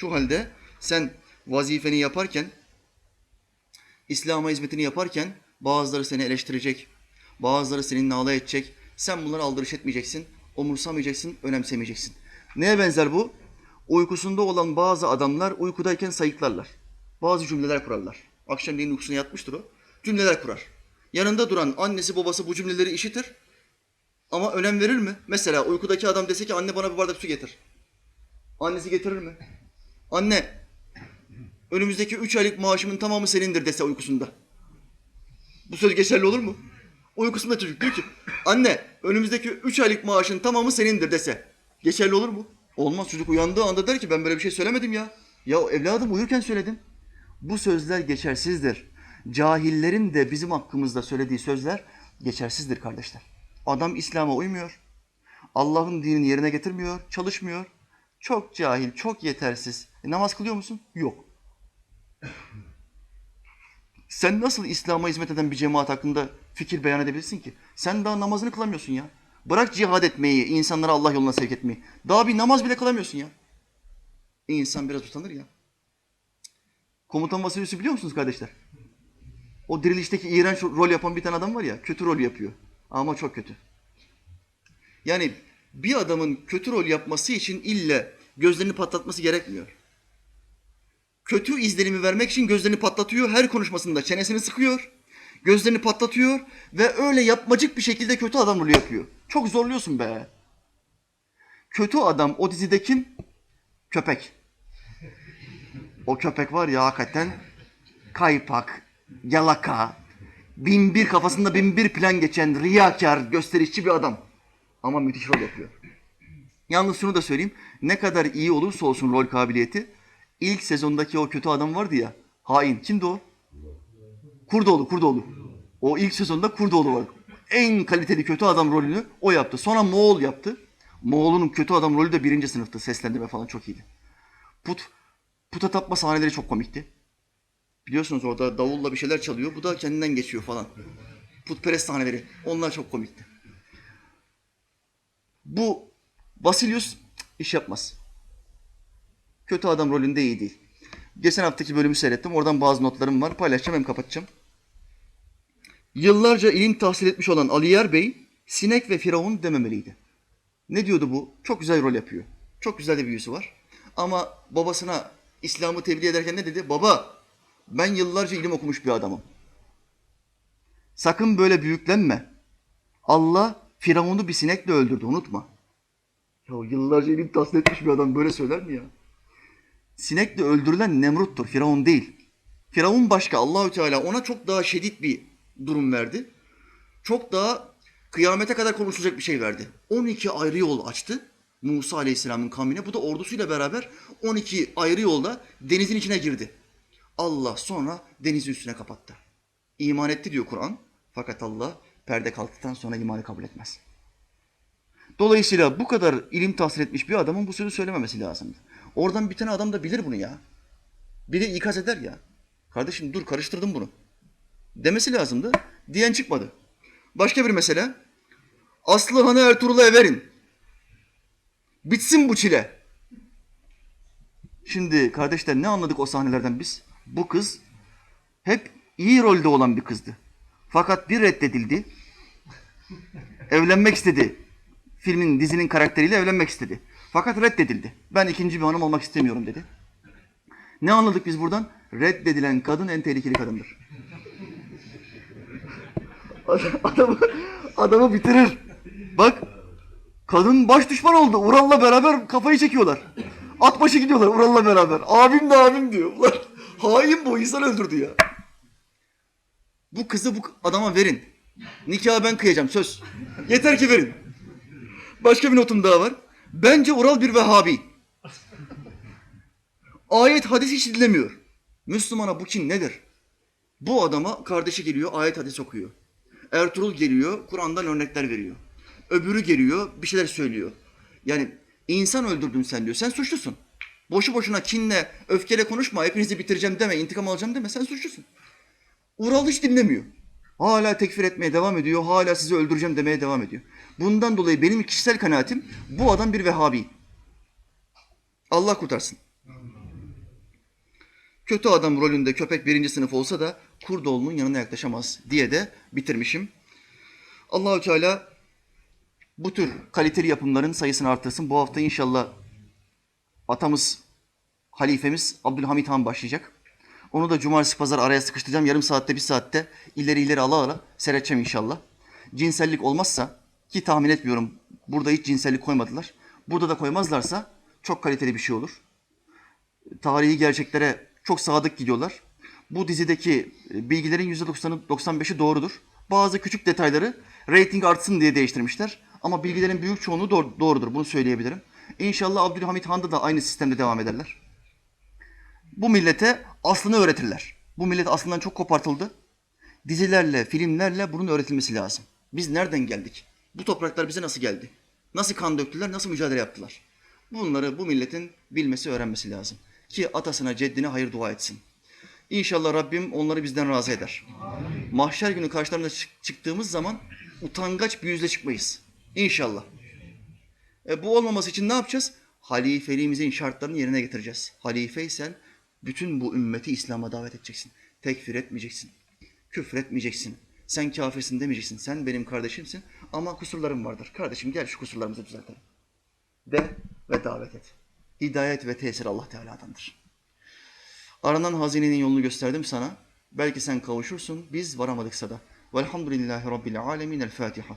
Şu halde sen vazifeni yaparken, İslam'a hizmetini yaparken bazıları seni eleştirecek, bazıları seninle alay edecek. Sen bunları aldırış etmeyeceksin, umursamayacaksın, önemsemeyeceksin. Neye benzer bu? Uykusunda olan bazı adamlar uykudayken sayıklarlar. Bazı cümleler kurarlar. Akşamleyin uykusuna yatmıştır o. Cümleler kurar. Yanında duran annesi babası bu cümleleri işitir. Ama önem verir mi? Mesela uykudaki adam dese ki anne bana bir bardak su getir. Annesi getirir mi? Anne, önümüzdeki üç aylık maaşımın tamamı senindir dese uykusunda. Bu söz geçerli olur mu? Uykusunda çocuk diyor ki, anne önümüzdeki üç aylık maaşın tamamı senindir dese. Geçerli olur mu? Olmaz çocuk uyandığı anda der ki ben böyle bir şey söylemedim ya. Ya evladım uyurken söyledim. Bu sözler geçersizdir. Cahillerin de bizim hakkımızda söylediği sözler geçersizdir kardeşler. Adam İslam'a uymuyor. Allah'ın dinini yerine getirmiyor, çalışmıyor. Çok cahil, çok yetersiz. E, namaz kılıyor musun? Yok. Sen nasıl İslam'a hizmet eden bir cemaat hakkında fikir beyan edebilirsin ki? Sen daha namazını kılamıyorsun ya. Bırak cihad etmeyi, insanları Allah yoluna sevk etmeyi. Daha bir namaz bile kılamıyorsun ya. İnsan biraz utanır ya. Komutan Vasilyos'u biliyor musunuz kardeşler? O dirilişteki iğrenç rol yapan bir tane adam var ya, kötü rol yapıyor. Ama çok kötü. Yani bir adamın kötü rol yapması için ille gözlerini patlatması gerekmiyor. Kötü izlenimi vermek için gözlerini patlatıyor. Her konuşmasında çenesini sıkıyor. Gözlerini patlatıyor ve öyle yapmacık bir şekilde kötü adam rolü yapıyor. Çok zorluyorsun be. Kötü adam o dizide kim? Köpek. O köpek var ya hakikaten kaypak, yalaka, bin bir kafasında bin bir plan geçen riyakar, gösterişçi bir adam. Ama müthiş rol yapıyor. Yalnız şunu da söyleyeyim. Ne kadar iyi olursa olsun rol kabiliyeti, ilk sezondaki o kötü adam vardı ya, hain. Kimdi o? Kurdoğlu, Kurdoğlu. O ilk sezonda Kurdoğlu var. En kaliteli kötü adam rolünü o yaptı. Sonra Moğol yaptı. Moğol'un kötü adam rolü de birinci sınıftı. Seslendirme falan çok iyiydi. Put, puta tapma sahneleri çok komikti. Biliyorsunuz orada davulla bir şeyler çalıyor. Bu da kendinden geçiyor falan. Putperest sahneleri. Onlar çok komikti. Bu Basilius iş yapmaz. Kötü adam rolünde iyi değil. Geçen haftaki bölümü seyrettim. Oradan bazı notlarım var. Paylaşacağım hem kapatacağım. Yıllarca ilim tahsil etmiş olan Ali Yer Bey, sinek ve firavun dememeliydi. Ne diyordu bu? Çok güzel rol yapıyor. Çok güzel de bir yüzü var. Ama babasına İslam'ı tebliğ ederken ne dedi? Baba, ben yıllarca ilim okumuş bir adamım. Sakın böyle büyüklenme. Allah Firavun'u bir sinekle öldürdü, unutma. Ya yıllarca ilim tahsil etmiş bir adam böyle söyler mi ya? Sinekle öldürülen Nemrut'tur, Firavun değil. Firavun başka, Allahü Teala ona çok daha şiddet bir durum verdi. Çok daha kıyamete kadar konuşulacak bir şey verdi. 12 ayrı yol açtı Musa Aleyhisselam'ın kavmine. Bu da ordusuyla beraber 12 ayrı yolda denizin içine girdi. Allah sonra denizi üstüne kapattı. İman etti diyor Kur'an. Fakat Allah perde kalktıktan sonra imanı kabul etmez. Dolayısıyla bu kadar ilim tahsil etmiş bir adamın bu sözü söylememesi lazımdı. Oradan bir tane adam da bilir bunu ya. Biri ikaz eder ya. Kardeşim dur karıştırdım bunu. Demesi lazımdı. Diyen çıkmadı. Başka bir mesele. Aslı Han'ı Ertuğrul'a verin. Bitsin bu çile. Şimdi kardeşler ne anladık o sahnelerden biz? Bu kız hep iyi rolde olan bir kızdı. Fakat bir reddedildi. Evlenmek istedi. Filmin, dizinin karakteriyle evlenmek istedi. Fakat reddedildi. Ben ikinci bir hanım olmak istemiyorum dedi. Ne anladık biz buradan? Reddedilen kadın en tehlikeli kadındır. Adamı, adamı bitirir. Bak kadın baş düşman oldu. Ural'la beraber kafayı çekiyorlar. At başı gidiyorlar Ural'la beraber. Abim de abim diyor. Ulan hain bu insan öldürdü ya. Bu kızı bu adama verin. Nikahı ben kıyacağım söz. Yeter ki verin. Başka bir notum daha var. Bence Ural bir Vehhabi. Ayet hadis hiç dinlemiyor. Müslümana bu kin nedir? Bu adama kardeşi geliyor ayet hadis okuyor. Ertuğrul geliyor Kur'an'dan örnekler veriyor. Öbürü geliyor bir şeyler söylüyor. Yani insan öldürdün sen diyor. Sen suçlusun. Boşu boşuna kinle, öfkeyle konuşma. Hepinizi bitireceğim deme, intikam alacağım deme. Sen suçlusun. Ural hiç dinlemiyor. Hala tekfir etmeye devam ediyor. Hala sizi öldüreceğim demeye devam ediyor. Bundan dolayı benim kişisel kanaatim bu adam bir Vehhabi. Allah kurtarsın. kötü adam rolünde köpek birinci sınıf olsa da Kurdoğlu'nun yanına yaklaşamaz diye de bitirmişim. Allahü Teala bu tür kaliteli yapımların sayısını artırsın. Bu hafta inşallah atamız, halifemiz Abdülhamit Han başlayacak. Onu da cumartesi pazar araya sıkıştıracağım. Yarım saatte bir saatte ileri ileri ala ala seyredeceğim inşallah. Cinsellik olmazsa ki tahmin etmiyorum burada hiç cinsellik koymadılar. Burada da koymazlarsa çok kaliteli bir şey olur. Tarihi gerçeklere çok sadık gidiyorlar. Bu dizideki e, bilgilerin %90'ı 95'i doğrudur. Bazı küçük detayları reyting artsın diye değiştirmişler. Ama bilgilerin büyük çoğunluğu doğ- doğrudur. Bunu söyleyebilirim. İnşallah Abdülhamit Han'da da aynı sistemde devam ederler. Bu millete aslını öğretirler. Bu millet aslından çok kopartıldı. Dizilerle, filmlerle bunun öğretilmesi lazım. Biz nereden geldik? Bu topraklar bize nasıl geldi? Nasıl kan döktüler, nasıl mücadele yaptılar? Bunları bu milletin bilmesi, öğrenmesi lazım. Ki atasına, ceddine hayır dua etsin. İnşallah Rabbim onları bizden razı eder. Mahşer günü karşılarına çık- çıktığımız zaman utangaç bir yüzle çıkmayız. İnşallah. E, bu olmaması için ne yapacağız? Halifeliğimizin şartlarını yerine getireceğiz. Halifeysen bütün bu ümmeti İslam'a davet edeceksin. Tekfir etmeyeceksin. Küfür etmeyeceksin. Sen kafirsin demeyeceksin. Sen benim kardeşimsin ama kusurlarım vardır. Kardeşim gel şu kusurlarımızı düzeltelim. De ve davet et. Hidayet ve tesir Allah Teala'dandır. Aranan hazinenin yolunu gösterdim sana. Belki sen kavuşursun. Biz varamadıksa da. Velhamdülillahi Rabbil alemin. El Fatiha.